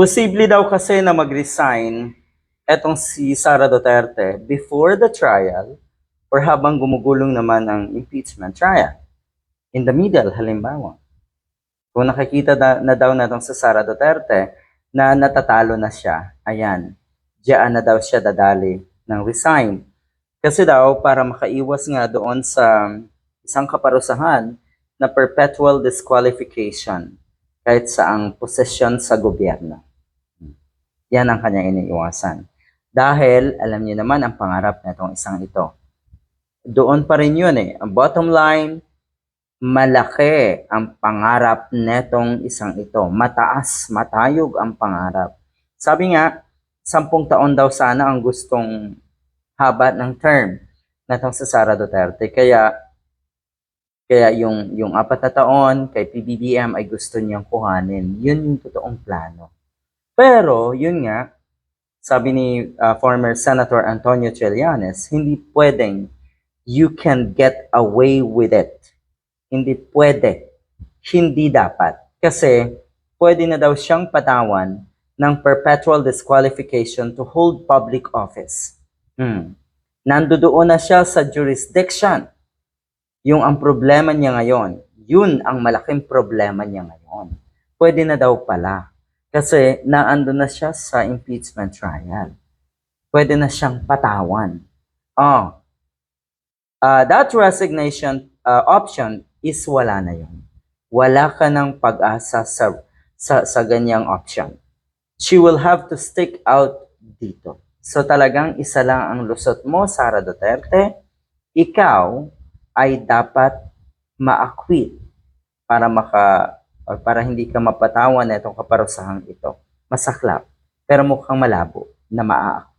Posible daw kasi na mag-resign etong si Sara Duterte before the trial or habang gumugulong naman ang impeachment trial. In the middle, halimbawa. Kung nakikita na, na daw natong sa Sara Duterte na natatalo na siya, ayan, diyan na daw siya dadali ng resign. Kasi daw, para makaiwas nga doon sa isang kaparusahan na perpetual disqualification kahit sa ang posesyon sa gobyerno. Yan ang kanyang iniiwasan. Dahil, alam niyo naman ang pangarap na itong isang ito. Doon pa rin yun eh. Ang bottom line, malaki ang pangarap netong isang ito. Mataas, matayog ang pangarap. Sabi nga, sampung taon daw sana ang gustong haba ng term netong sa Sara Duterte. Kaya, kaya yung, yung apat na taon kay PBBM ay gusto niyang kuhanin. Yun yung totoong plano. Pero, yun nga, sabi ni uh, former Senator Antonio Trillanes, hindi pwedeng you can get away with it. Hindi pwede. Hindi dapat. Kasi pwede na daw siyang patawan ng perpetual disqualification to hold public office. Hmm. Nandoon na siya sa jurisdiction. Yung ang problema niya ngayon, yun ang malaking problema niya ngayon. Pwede na daw pala. Kasi naando na siya sa impeachment trial. Pwede na siyang patawan. Oh. Uh, that resignation uh, option is wala na yun. Wala ka ng pag-asa sa, sa, sa ganyang option. She will have to stick out dito. So talagang isa lang ang lusot mo, Sara Duterte. Ikaw ay dapat ma-acquit para maka or para hindi ka mapatawan na itong kaparusahang ito. Masaklap, pero mukhang malabo na maa